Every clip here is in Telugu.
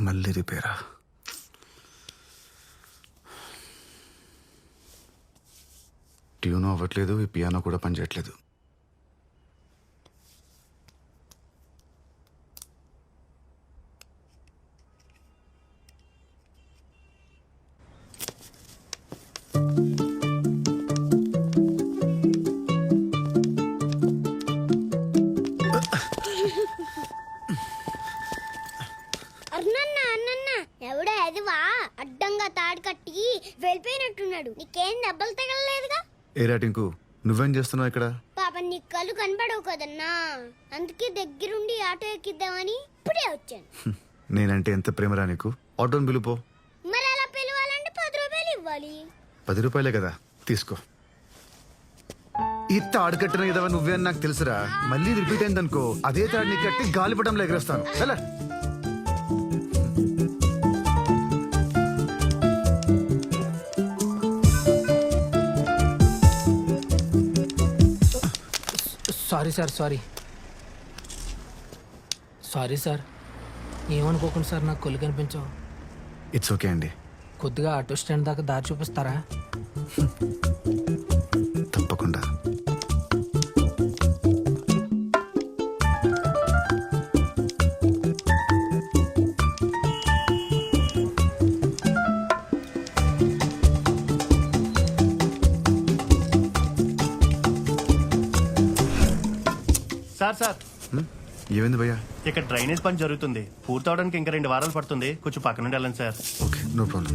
మళ్ళీ రిపేరా? ట్యూన్ అవ్వట్లేదు ఈ పియానో కూడా పనిచేయట్లేదు. నీకేం దెబ్బలు తగలలేదుగా? ఏ రాటింకు నువ్వేం చేస్తున్నావు ఇక్కడ? పాప నీ కళ్ళు కనబడవు కదన్నా. అందుకే దగ్గరుండి ఆటో ఎక్కిద్దామని ఇప్పుడే వచ్చాను. నేనంటే ఎంత ప్రేమరా నీకు? ఆటోని పిలుపో మరి అలా పిలవాలంటే పది రూపాయలు ఇవ్వాలి. పది రూపాయలే కదా తీసుకో. ఈ తాడు కట్టిన ఏదవా నువ్వే అని నాకు తెలుసురా. మళ్ళీ రిపీట్ అయిందనుకో అదే తాడు నీకు కట్టి గాలిపటంలో ఎగరేస్తాను. ఎలా sorry sir sorry. Sorry sir. ఏమనుకోకుండా sir నాకు కొల్లు కనిపించవు ఇట్స్ ఓకే అండి. కొద్దిగా ఆటో స్టాండ్ దాకా దారి చూపిస్తారా? Sir sir? ఏమైంది భయ్యా? ఇక్కడ డ్రైనేజ్ పని జరుగుతుంది. పూర్తవడానికి ఇంకా రెండు వారాలు పడుతుంది. కొంచెం పక్క నుండి వెళ్ళండి sir. Okay no problem.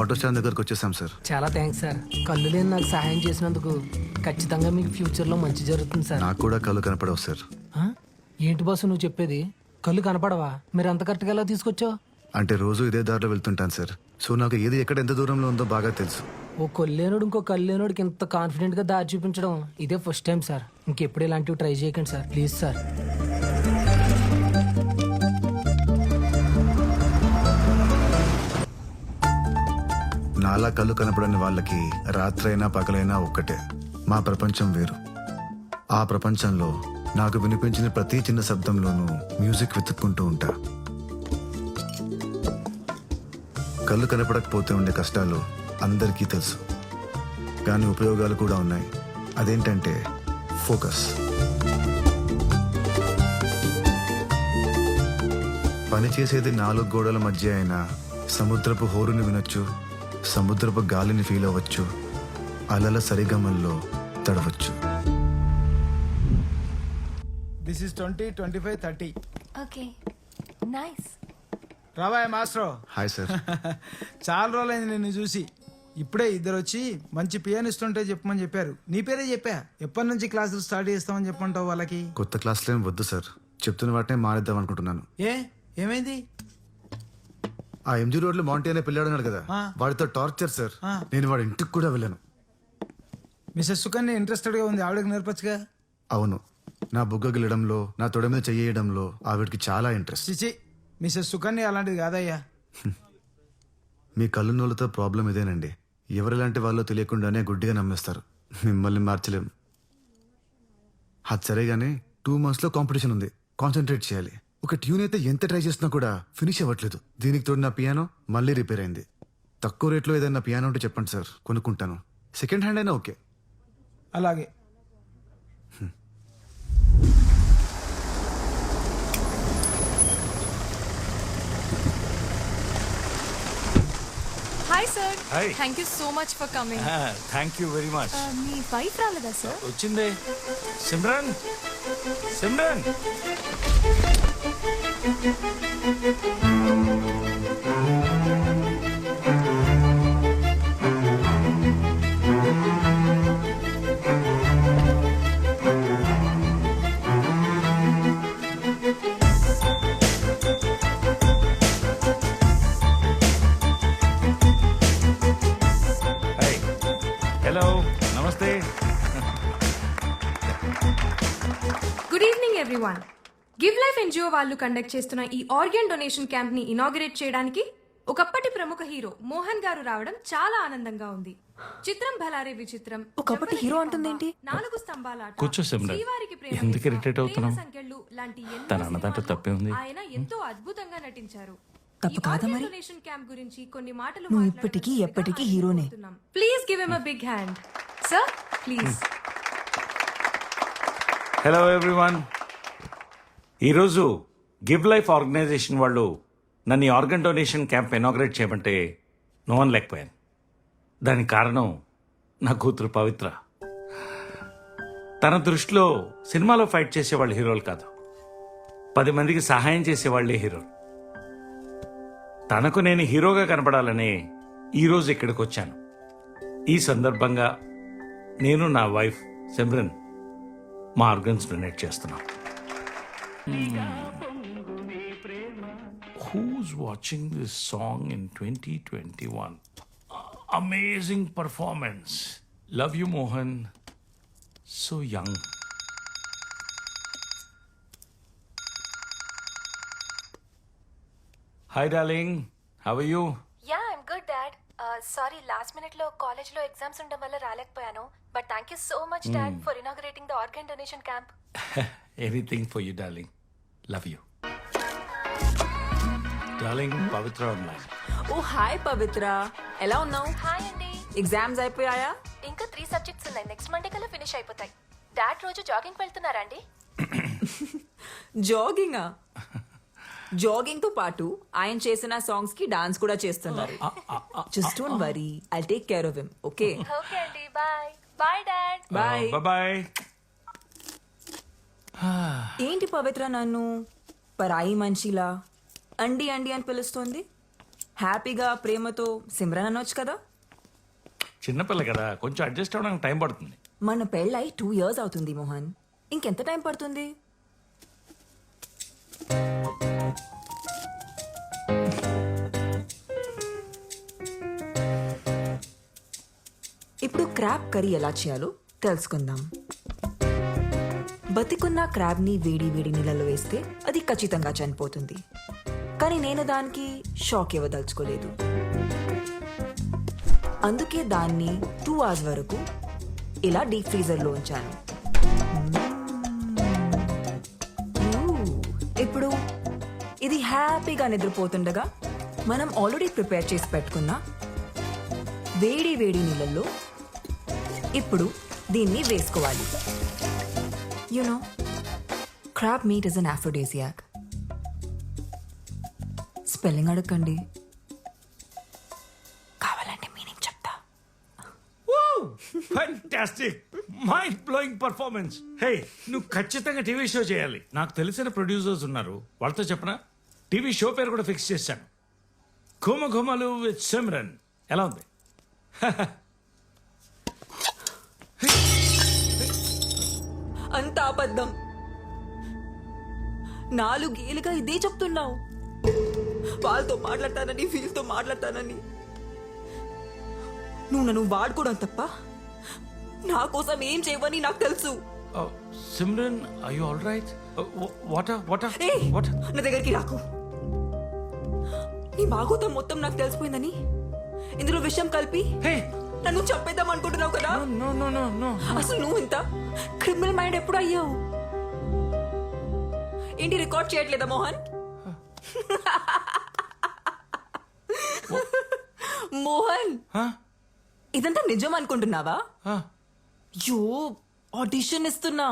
Auto stand దగ్గరకు వచ్చేసాం సార్. చాలా థ్యాంక్స్ సార్. కళ్ళు లేని నాకు సహాయం చేసినందుకు ఖచ్చితంగా మీకు ఫ్యూచర్లో మంచి జరుగుతుంది సార్. నాకు కూడా కళ్ళు కనపడవు సార్. ఆ? ఏంటి బాసు నువ్వు చెప్పేది? కళ్ళు కనపడవా? మీరు అంత కరెక్ట్గా ఎలా తీసుకొచ్చావు? అంటే రోజు ఇదే దారిలో వెళ్తుంటాను సార్. సో నాకు ఏది ఎక్కడ ఎంత దూరంలో ఉందో బాగా తెలుసు. ఓ కొల్లేనుడు ఇంకో కల్లేనోడికి ఇంత కాన్ఫిడెంట్గా దారి చూపించడం ఇదే ఫస్ట్ టైం సార్ ఇంకెప్పుడు ఇలాంటివి ట్రై చేయకండి సార్ ప్లీజ్ సార్ నాలా కళ్ళు కనపడని వాళ్ళకి రాత్రైనా పగలైనా ఒక్కటే. మా ప్రపంచం వేరు. ఆ ప్రపంచంలో నాకు వినిపించిన ప్రతి చిన్న శబ్దంలోనూ మ్యూజిక్ వెతుక్కుంటూ ఉంటా. కళ్ళు కనపడకపోతే ఉండే కష్టాలు అందరికీ తెలుసు. కానీ ఉపయోగాలు కూడా ఉన్నాయి. అదేంటంటే ఫోకస్. పని చేసేది నాలుగు గోడల మధ్య అయినా సముద్రపు హోరుని వినొచ్చు సముద్రపు గాలిని ఫీల్ అవ్వచ్చు అలల సరిగమల్లో తడవచ్చు. This is twenty twenty five thirty Okay. Nice. రాబాయ్ మాస్టర్. హాయ్ సార్ చాలా రోజులైంది నిన్ను చూసి. ఇప్పుడే ఇద్దరు వచ్చి మంచి పియానిస్ట్ ఉంటే చెప్పమని చెప్పారు. నీ పేరే చెప్పా? ఎప్పటి నుంచి క్లాసులు స్టార్ట్ చేస్తామని చెప్పంటావు వాళ్ళకి? కొత్త క్లాసులు ఏం వద్దు సార్. చెప్తున్న వాటినే మానేద్దాం అనుకుంటున్నాను. ఏ? ఏమైంది? ఆ ఎంజీ రోడ్లో మౌంటీ అనే పిల్లాడు ఉన్నాడు కదా. వాడితో టార్చర్ సార్. నేను వాడి ఇంటికి కూడా వెళ్ళాను. మిస్సెస్ సుకన్య ఇంట్రెస్టెడ్గా ఉంది. ఆవిడకి నేర్పచ్చుగా? అవును. నా బుగ్గ గిల్లడంలో నా తొడ మీద చెయ్యడంలో ఆవిడకి చాలా ఇంట్రెస్ట్ చిచి మిస్సెస్ సుకన్య అలాంటిది కాదయ్యా. మీ కళ్ళు నోళ్ళతో ప్రాబ్లం ఇదేనండి. ఎవరిలాంటి వాళ్ళో తెలియకుండానే గుడ్డిగా నమ్మేస్తారు. మిమ్మల్ని మార్చలేం. అది సరే కానీ టూ మంత్స్లో కాంపిటీషన్ ఉంది. కాన్సన్ట్రేట్ చేయాలి. ఒక ట్యూన్ అయితే ఎంత ట్రై చేసినా కూడా ఫినిష్ అవ్వట్లేదు. దీనికి తోడు నా పియానో మళ్ళీ రిపేర్ అయింది. తక్కువ రేట్లో ఏదైనా పియానో ఉంటే చెప్పండి సార్. కొనుక్కుంటాను. సెకండ్ హ్యాండ్ అయినా ఓకే. అలాగే. Hi, sir. Hi. Thank you so much for coming. Thank you very much Uh, మీ వైఫ్ రాలేదా సార్ వచ్చిందే సిమ్రన్ సిమ్రన్ హలో నమస్తే good evening everyone give life NGO వాళ్ళు కండక్ట్ చేస్తున్న ఈ ఆర్గన్ డొనేషన్ క్యాంప్ని ఇనాగ్రేట్ చేయడానికి ఒకప్పటి ప్రముఖ హీరో మోహన్ గారు రావడం చాలా ఆనందంగా ఉంది చిత్రం భలారే విచిత్రం ఒకప్పటి హీరో అంటుందేంటి? నాలుగు స్తంభాల ఆట, కూర్చో సిమ్రన్. శ్రీవారికి ప్రేమ ఎందుకు ప్రేమ అవుతున్నావ్? సంకెళ్ళు లాంటి ఎన్నో తన అన్న దాంట్లో సినిమాల్లో తప్పే ఉంది. ఆయన ఎంతో అద్భుతంగా నటించారు తప్పు కాదా మరి? డొనేషన్ క్యాంప్ గురించి కొన్ని మాటలు నువ్వు ఇప్పటికీ ఎప్పటికీ హీరోనే. Please give him a big hand sir please hello everyone ఈరోజు గివ్ లైఫ్ ఆర్గనైజేషన్ వాళ్ళు నన్ను ఈ ఆర్గన్ డొనేషన్ క్యాంప్ ఇనాగ్రేట్ చేయమంటే నో వన్ లేకపోయాను. దానికి కారణం నా కూతురు పవిత్ర. తన దృష్టిలో సినిమాలో ఫైట్ చేసేవాళ్ళు హీరోలు కాదు. పది మందికి సహాయం చేసేవాళ్ళే హీరోలు. తనకు నేను హీరోగా కనపడాలని ఈరోజు ఇక్కడికి వచ్చాను ఈ సందర్భంగా నేను నా వైఫ్ సిమ్రన్ మా ఆర్గన్స్ డొనేట్ చేస్తున్నాం who's watching this song in twenty twenty one amazing performance love you Mohan so young hi darling how you ya I'm good dad sorry last మినిట్లో కాలేజ్లో ఎగ్జామ్స్ ఉండడం వల్ల రాలేకపోయాను. But thank you so much dad for inaugurating the organ donation camp anything for you darling love you darling Pavitra online oh hi Pavitra ఎలా ఉన్నావు? హాయ్ అండి ఎగ్జామ్స్ అయిపోయాయా? ఇంకా త్రీ సబ్జెక్ట్స్ ఉన్నాయి. నెక్స్ట్ మండే కల్లా ఫినిష్ అయిపోతాయి. డాడ్ రోజు జాగింగ్ వెళ్తున్నారా అండి జాగింగా జాగింగ్తో పాటు ఆయన చేసిన సాంగ్స్కి డాన్స్ కూడా చేస్తున్నారు. Just don't worry I take care of him okay okay అండి bye bye dad bye bye ఏంటి పవిత్ర నన్ను? పరాయి మనిషిలా? అండి అండి అని పిలుస్తోంది? హ్యాపీగా ప్రేమతో సిమ్రన్ అనొచ్చు కదా? చిన్నపిల్ల కదా. కొంచెం అడ్జస్ట్ అవ్వడానికి టైం పడుతుంది. మన పెళ్ళై టూ ఇయర్స్ అవుతుంది మోహన్. ఇంకెంత టైం పడుతుంది? క్రాబ్ కర్రీ ఎలా చేయాలో తెలుసుకుందాం. బతికున్న క్రాబ్ని వేడి వేడి నీళ్ళలో వేస్తే అది ఖచ్చితంగా చనిపోతుంది. కానీ నేను దానికి షాక్ ఇవ్వదలుచుకోలేదు. అందుకే దాన్ని టూ అవర్స్ వరకు ఇలా డీప్ ఫ్రీజర్లో ఉంచాను. ఇప్పుడు ఇది హ్యాపీగా నిద్రపోతుండగా మనం ఆల్రెడీ ప్రిపేర్ చేసి పెట్టుకున్న వేడి వేడి నీళ్ళల్లో ఇప్పుడు దీన్ని వేసుకోవాలి. You know crab meat is an aphrodisiac spelling అడగండి. కావాలంటే మీనింగ్ చెప్తా. Fantastic mind blowing performance hey నువ్వు ఖచ్చితంగా టీవీ షో చేయాలి. నాకు తెలిసిన ప్రొడ్యూసర్స్ ఉన్నారు. వాళ్ళతో చెప్పనా? టీవీ షో పేరు కూడా ఫిక్స్ చేశాను. ఘుమ ఘుమలు విత్ సిమ్రన్ ఎలా ఉంది? అంత అబద్ధం. నాలుగేళ్ళుగా ఇదే చెప్తున్నావు. వాళ్ళతో మాట్లాడతానని వీళ్ళతో మాట్లాడతానని. నువ్వు నన్ను వాడుకోవడం తప్ప నా కోసం ఏం చేయవని నాకు తెలుసు. Simran I you all right what what what నా దగ్గరికి రాకు. నీ బాగోతం మొత్తం నాకు తెలిసిపోయిందని ఇందులో విషయం కలిపి హే నన్ను చంపేద్దాం అనుకుంటున్నావు కదా? నో నో నో నో అసలు నువ్వు ఇంత క్రిమినల్ మైండ్ ఎప్పుడు అయ్యావు? ఏంటి రికార్డ్ చేయట్లేదా మోహన్? మోహన్ ఇదంతా నిజం అనుకుంటున్నావా? యో ఆడిషన్ ఇస్తున్నా.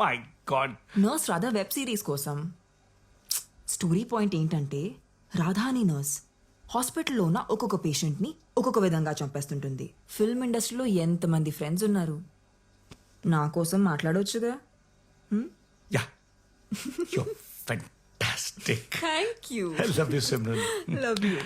My god nurse Radha web series కోసం. స్టోరీ పాయింట్ ఏంటంటే రాధా అని నర్స్ హాస్పిటల్లో ఉన్న ఒక్కొక్క పేషెంట్ని ఒక్కొక్క విధంగా చంపేస్తుంటుంది. ఫిల్మ్ ఇండస్ట్రీలో ఎంతమంది ఫ్రెండ్స్ ఉన్నారు? నా కోసం మాట్లాడవచ్చుగా ya. You fantastic thank you love you Simran love you